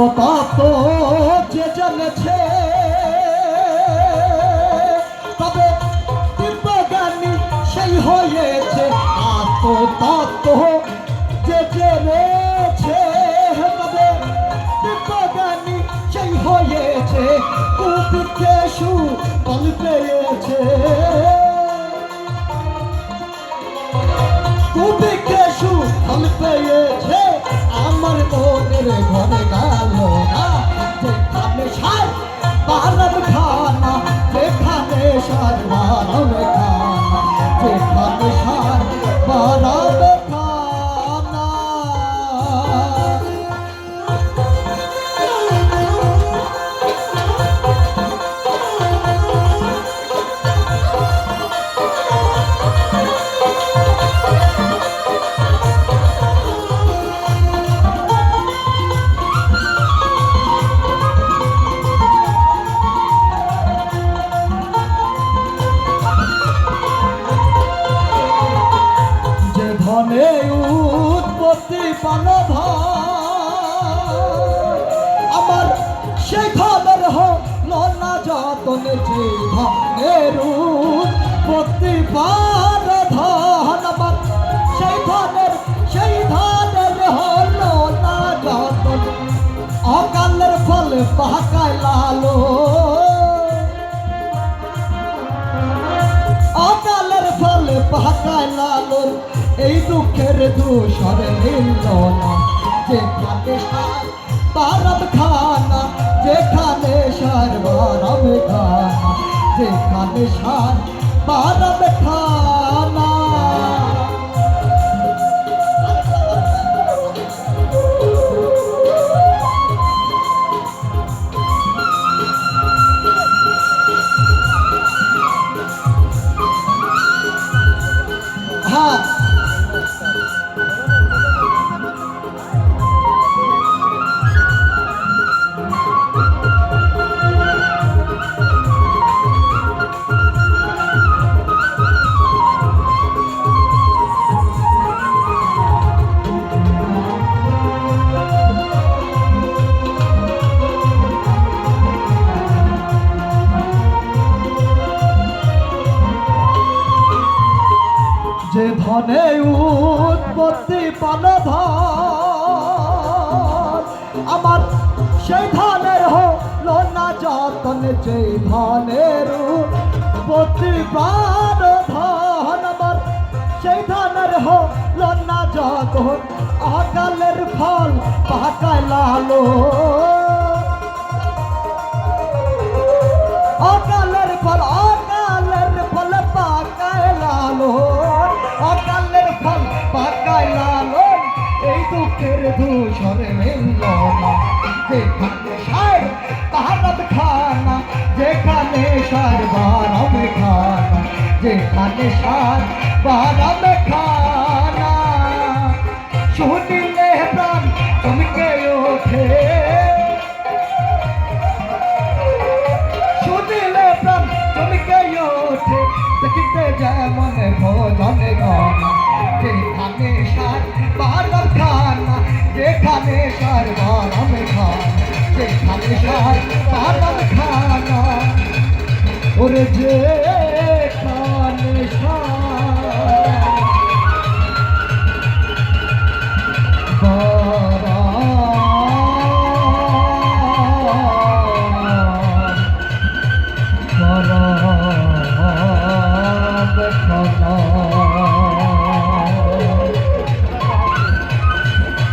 আত্মতত্ত্ব যে জেনেছে তবে দিব্যজ্ঞানী সেই হয়েছে আত্মতত্ত্ব যে জেনেছে তবে দিব্যজ্ঞানী সেই হয়েছে কুপিকেশু বল পেয়েছে। তুমি কেশু ফল পেয়েছে আমার মনের ঘরে গেল যেখানে সার ধনে উৎপত্তি আমার সেই ধনের হল যে ধনের উৎপত্তি পান আমার সেই ধনের সেই ধনের হল না অকালের ফল পাকায় লালো। অকালের ফলে পাকায় লালন এই দুঃখের দূষর মিলল না। যেখানে পারব খানা, যেখানে সার বারব খানা যেখানে সার বারব খানা। যে ধনে উৎপত্তি ধন আমার সেই ধনের হল না যতন, যে ধনের উৎপত্তি ধন আমার সেই ধনের হল না যতন, অকালের ফল পাকায় লালো অকালের ফল দুঃখের ধূসরে মিলল না যেখানে সার বারম খানা, যেখানে সার বারম খানা, যেখানে সার বারম খানা। বারম খান যেখানে সার